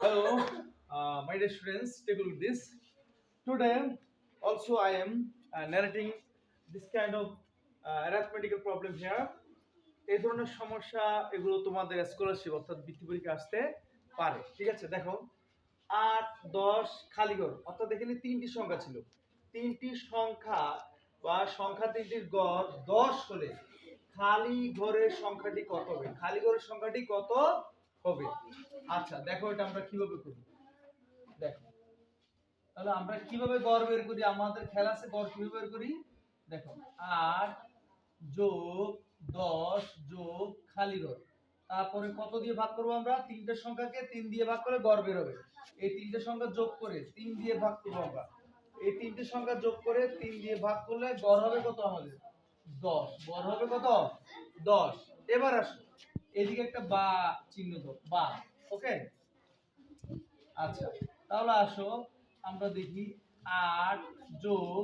Hello, uh, my dear students, take a look at this. Today, also I am uh, narrating this kind of uh, arithmetical problem here. এই ধরনের সমস্যা এগুলো তোমাদের scholarship অর্থাৎ বৃত্তি পরীক্ষা আসতে পারে। ঠিক আছে? দেখো আট দশ খালিঘর অর্থাৎ এখানে তিনটি সংখ্যা ছিল। তিনটি সংখ্যা বা সংখ্যা তিনটির গড় দশ হলে খালি ঘরের সংখ্যাটি কত হবে? খালি ঘরের সংখ্যাটি কত হবে। আচ্ছা দেখো এটা আমরা কীভাবে করি। দেখো। তাহলে আমরা কীভাবে গড় বের করি? আমাদের খেলা আছে গড় কীভাবে বের করি? দেখো, আট যোগ দশ যোগ খালি ঘর তারপরে কত দিয়ে ভাগ করব আমরা? তিনটে সংখ্যাকে তিন দিয়ে ভাগ করে গড় বের হবে। এই তিনটে সংখ্যা যোগ করে তিন দিয়ে ভাগ করব আমরা। এই তিনটে সংখ্যা যোগ করে তিন দিয়ে ভাগ করলে গড় হবে কত আমাদের? দশ। গড় হবে কত? দশ। এবার আসো। এদিকে একটা বা চিহ্ন বা ওকে আচ্ছা তাহলে আসো, আমরা দেখি আট যোগ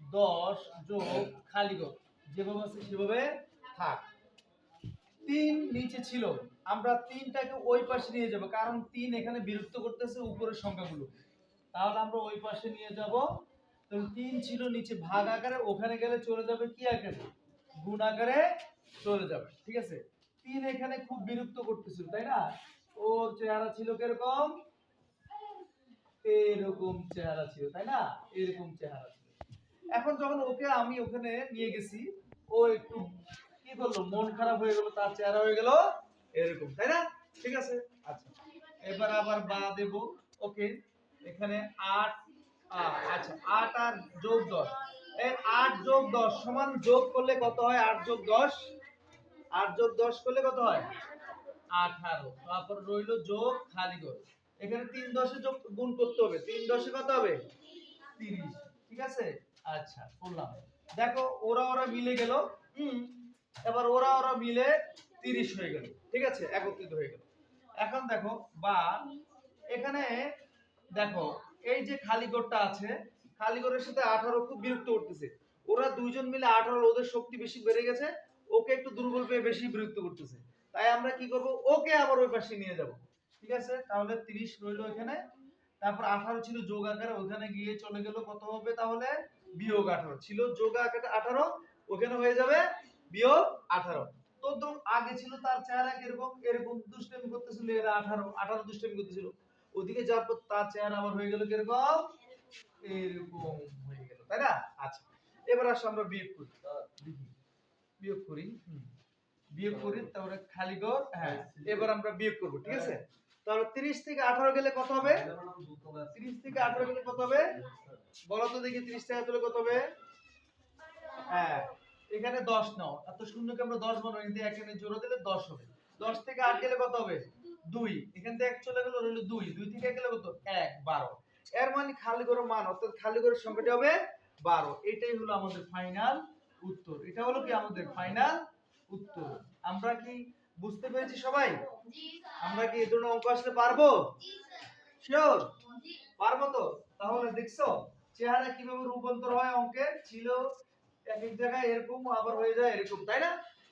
দশ যোগ খালি ঘর যেভাবে আছে সেভাবে থাক। তিন নিচে ছিল, আমরা তিনটাকে ওই পাশে নিয়ে যাব, কারণ তিন এখানে বিরক্ত করতেছে উপরের সংখ্যাগুলো। তাহলে আমরা ওই পাশে নিয়ে যাব, তো তিন ছিল নিচে ভাগ আকারে, ওখানে গেলে চলে যাবে কি আকারে? গুণ আকারে চলে যাবে, ঠিক আছে? তিন এখানে খুব বিরক্ত করতেছিল, তাই না? ওর চেহারা ছিল কীরকম? এরকম চেহারা ছিল, তাই না? এরকম চেহারা ছিল। এখন যখন ওকে আমি ওখানে নিয়ে গেছি, ও একটু কি করল? মন খারাপ হয়ে গেল, তার চেহারা হয়ে গেল এরকম, তাই না? ঠিক আছে? আচ্ছা। এবার আবার বা দেব। ওকে, এখানে আট আচ্ছা আট আর যোগ দশ। এই আট যোগ দশ সমান যোগ করলে কত হয়? আট যোগ দশ? আট যোগ দশ করলে কত হয়? আঠারো। তারপর রইল যোগ খালি এখানে তিন দশে যোগ গুণ করতে হবে। তিন দশে কত হবে? তিরিশ। ঠিক আছে? আচ্ছা করলাম। দেখো, ওরা ওরা মিলে গেল। এবার ওরা ওরা মিলে তিরিশ হয়ে গেল। ঠিক আছে? একত্রিত হয়ে গেল। এখন দেখো, বা এখানে দেখো, এই যে খালি ঘরটা আছে, খালি ঘরের সাথে আঠারো খুব বিরক্ত করতেছে। ওরা দুইজন মিলে আঠারো ওদের শক্তি বেশি বেড়ে গেছে। ওকে একটু দুর্বল পেয়ে বেশি বিরক্ত করতেছে। তাই আমরা কি করব? ওকে আবার ওই পাশে নিয়ে যাব। ঠিক আছে? তাহলে তিরিশ রইল এখানে। তারপর আঠারো ছিল যোগ আকারে, ওখানে গিয়ে চলে গেল কত হবে তাহলে? বিয়োগ আঠারো। ছিল যোগ আকারে আঠারো, ওখানে হয়ে যাবে বিয়োগ আঠারো। তো তো আগে ছিল তার চেহারা এরকম এরকম দুষ্টামি করতেছিল এরা আঠারো আঠারো দুষ্টামি করতেছিল। ওদিকে যাওয়ার পর তার চেহারা আবার হয়ে গেল কীরকম? এরকম হয়ে গেল, তাই না? আচ্ছা। এবার আসো আমরা বিয়োগ করি। দেখি। বিয়োগ করি। বিয়োগ করি তারপরে খালি ঘর হ্যাঁ। এবার আমরা বিয়োগ করব ঠিক আছে? তাহলে 30 থেকে 18 গেলে কত হবে? 30 থেকে 18 গেলে কত হবে? বলো তো দেখি 30 থেকে 18 কত হবে? হ্যাঁ এখানে 10 নাও। এত শূন্যকে আমরা 10 বানাবো কিন্তু এখানে জোড়া দিলে 10 হবে। 10 থেকে 8 গেলে কত হবে? 2 এখান থেকে 1 চলে গেল রইল 2 2 থেকে 1 গেলে কত? 1 12 এর মানে খালি ঘর মান অর্থাৎ খালি ঘরের সংখ্যাটি হবে 12 এটাই হলো আমাদের ফাইনাল উত্তর। এটা হলো কি আমাদের ফাইনাল উত্তর। আমরা কি বুঝতে পেরেছি সবাই? আমরা কি এই ধরনের অঙ্ক আসলে পারব? শিওর পারব তো? তাহলে দেখছ, চেহারা কীভাবে রূপান্তর হয় অঙ্কের ছিল এক এক জায়গায় এরকম, আবার হয়ে যায় এরকম, তাই না?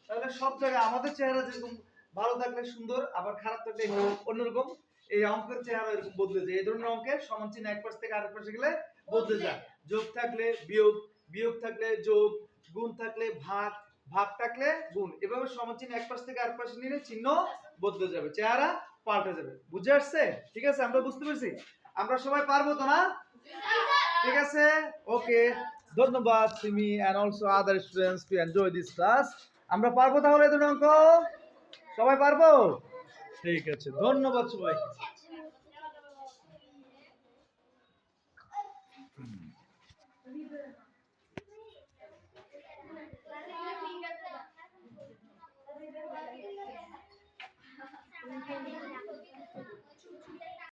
তাহলে সব জায়গায় আমাদের চেহারা যেরকম, ভালো থাকলে সুন্দর, আবার খারাপ থাকলে অন্যরকম, এই অঙ্কের চেহারা এরকম বদলে যায়। এই ধরনের অঙ্কের সমান চিহ্ন এক পাশ থেকে আরেক পাশে গেলে বদলে যায়। যোগ থাকলে বিয়োগ বিয়োগ থাকলে যোগ গুণ থাকলে ভাগ ভাগ থাকলে গুণ। এভাবে সমান চিহ্ন এক পাশ থেকে আরেক পাশে নিলে চিহ্ন বদলে যাবে, চেহারা পাল্টে যাবে। বুঝে আসছে? ঠিক আছে, আমরা বুঝতে পেরেছি? আমরা সবাই পারব তো না? ঠিক আছে? ওকে, ধন্যবাদ, Simi and also other students to enjoy this class আমরা পারব তাহলে ধরনের অঙ্ক? সবাই পারব? ঠিক আছে, ধন্যবাদ সবাই।